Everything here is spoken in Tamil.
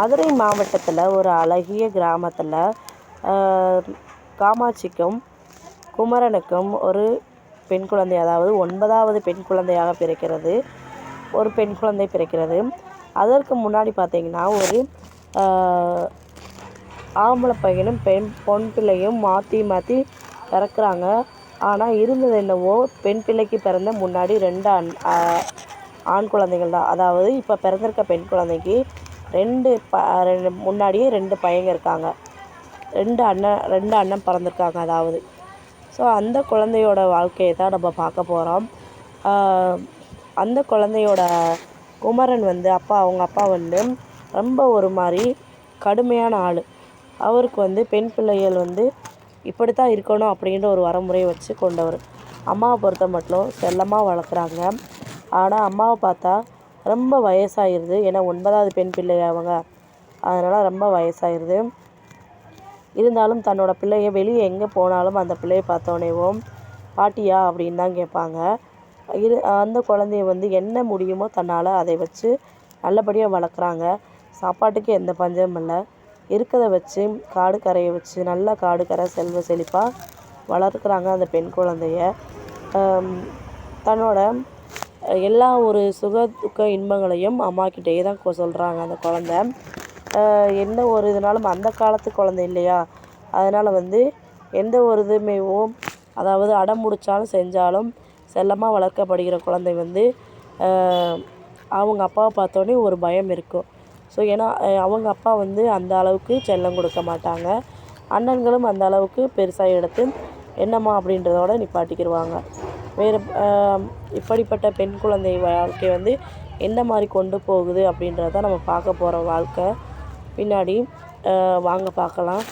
மதுரை மாவட்டத்தில் ஒரு அழகிய கிராமத்தில் காமாட்சிக்கும் குமரனுக்கும் ஒரு பெண் குழந்தை அதாவது ஒன்பதாவது பெண் குழந்தையாக பிறக்கிறது. ஒரு பெண் குழந்தை பிறக்கிறது. அதற்கு முன்னாடி பார்த்தீங்கன்னா ஒரு ஆம்பளை பையனும் பெண் பொன் பிள்ளையும் மாற்றி மாற்றி பிறக்கிறாங்க. ஆனால் இருந்தது என்னவோ பெண் பிள்ளைக்கு பிறந்த முன்னாடி ரெண்டு ஆண் ஆண் குழந்தைகள் தான். அதாவது இப்போ பிறந்திருக்க பெண் குழந்தைக்கு ரெண்டு ப ரெண்டு முன்னாடியே ரெண்டு பையங்க இருக்காங்க. ரெண்டு அண்ணன் ரெண்டு அண்ணன் பிறந்திருக்காங்க அதாவது. ஸோ அந்த குழந்தையோட வாழ்க்கையை தான் நம்ம பார்க்க போகிறோம் அந்த குழந்தையோட குமரன் வந்து அப்பா அவங்க அப்பா வந்து ரொம்ப ஒரு மாதிரி கடுமையான ஆள். அவருக்கு வந்து பெண் பிள்ளைகள் வந்து இப்படி தான் இருக்கணும் அப்படின்ற ஒரு வரமுறையை வச்சு கொண்டவர். அம்மாவை பொறுத்த மட்டும் செல்லமாக வளர்க்குறாங்க. ஆனால் அம்மாவை பார்த்தா ரொம்ப வயசாகிடுது ஏன்னா ஒன்பதாவது பெண் பிள்ளை அவங்க. அதனால் ரொம்ப வயசாகிடுது இருந்தாலும் தன்னோட பிள்ளைய வெளியே எங்கே போனாலும் அந்த பிள்ளையை பார்த்தோன்னேவும் பாட்டியா? அப்படின்னு தான் கேட்பாங்க. இரு அந்த குழந்தைய வந்து என்ன முடியுமோ தன்னால் அதை வச்சு நல்லபடியாக வளர்க்குறாங்க. சாப்பாட்டுக்கு எந்த பஞ்சமும் இல்லை. இருக்கிறத வச்சு காடு கரையை வச்சு நல்லா காடு கரை செல்வ செழிப்பாக வளர்க்குறாங்க அந்த பெண் குழந்தைய. தன்னோட எல்லா ஒரு சுக துக்க இன்பங்களையும் அம்மாக்கிட்டேயே தான் சொல்கிறாங்க அந்த குழந்த. எந்த ஒரு இதுனாலும் அந்த காலத்து குழந்த இல்லையா? அதனால் வந்து எந்த ஒரு இதுமேவும் அதாவது அடம் செஞ்சாலும் செல்லமாக வளர்க்கப்படுகிற குழந்தை வந்து அவங்க அப்பாவை பார்த்தோன்னே ஒரு பயம் இருக்கும். ஸோ ஏன்னா அவங்க அப்பா வந்து அந்த அளவுக்கு செல்லம் கொடுக்க மாட்டாங்க. அண்ணன்களும் அந்த அளவுக்கு பெருசாக எடுத்து என்னம்மா அப்படின்றதோட நிப்பாட்டிக்கிடுவாங்க வேறு இப்படிப்பட்ட பெண் குழந்தை வாழ்க்கை வந்து எந்த மாதிரி கொண்டு போகுது அப்படின்றத நம்ம பார்க்க போகிற வாழ்க்கை. பின்னாடி வாங்க பார்க்கலாம்.